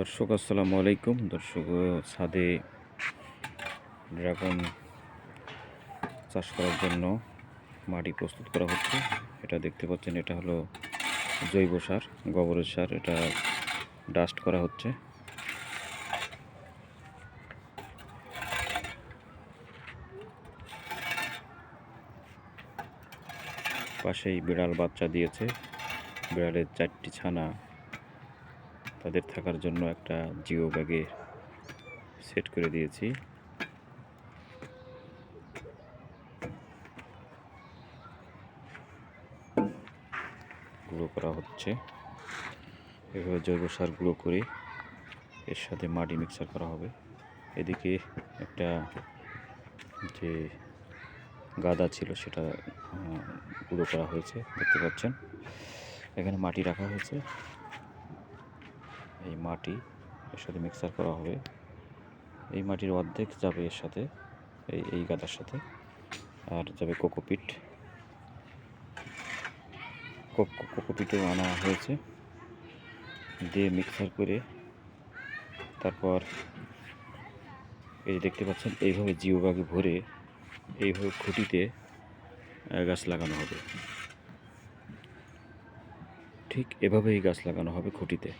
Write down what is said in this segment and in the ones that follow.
দর্শক, আসসালামু আলাইকুম। দর্শক, ছাদে ড্রাগন চাষ করার জন্য মাটি প্রস্তুত করা হচ্ছে। এটা দেখতে পাচ্ছেন, এটা হলো জৈব সার, গোবরের সার, এটা ডাস্ট করা হচ্ছে। পাশেই বিড়াল বাচ্চা দিয়েছে। বিড়ালের চারটি ছানা তাদের থাকার জন্য একটা জিও ব্যাগে সেট করে দিয়েছি। গুঁড়ো করা হচ্ছে। এভাবে জৈব সার গুঁড়ো করে এর সাথে মাটি মিক্সার করা হবে। এদিকে একটা যে গাদা ছিল সেটা গুঁড়ো করা হয়েছে, দেখতে পাচ্ছেন। এখানে মাটি রাখা হয়েছে। এই মাটি, এর সাথে মিক্সার করা হবে। এই মাটির অর্ধেক যাবে এর সাথে, এই এই গাদার সাথে, আর যাবে কোকোপিট কোকোপিটও আনা হয়েছে। দিয়ে মিক্সার করে তারপর এই যে দেখতে পাচ্ছেন, এইভাবে জিও বাগে ভরে এইভাবে খুঁটিতে গাছ লাগানো হবে। ঠিক এভাবেই গাছ লাগানো হবে খুঁটিতে।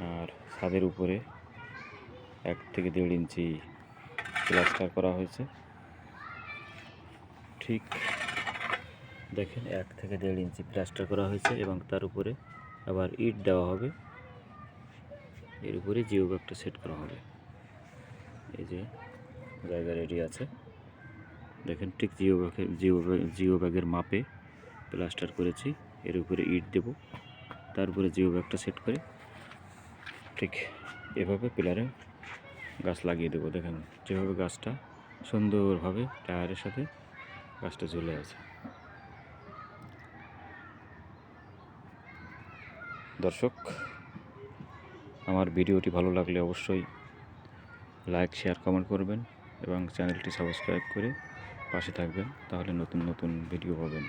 আর ছাদের উপরে এক থেকে দেড় ইঞ্চি প্লাস্টার করা হয়েছে। ঠিক দেখেন, এক থেকে দেড় ইঞ্চি প্লাস্টার করা হয়েছে এবং তার উপরে আবার ইট দেওয়া হবে। এর উপরে জিও ব্যাগটা সেট করা হবে। এই যে জায়গা রেডি আছে। দেখেন, ঠিক জিও ব্যাগের জিও জিও ব্যাগের মাপে প্লাস্টার করেছি। এর উপরে ইট দেব। তারপরে জিও ব্যাগটা সেট করে ঠিক এভাবে পিলারে গাছ লাগিয়ে দেবো। দেখেন, যেভাবে গাছটা সুন্দরভাবে টায়ারের সাথে গাছটা ঝুলে আছে। দর্শক, আমার ভিডিওটি ভালো লাগলে অবশ্যই লাইক, শেয়ার, কমেন্ট করবেন এবং চ্যানেলটি সাবস্ক্রাইব করে পাশে থাকবেন। তাহলে নতুন নতুন ভিডিও পাবেন।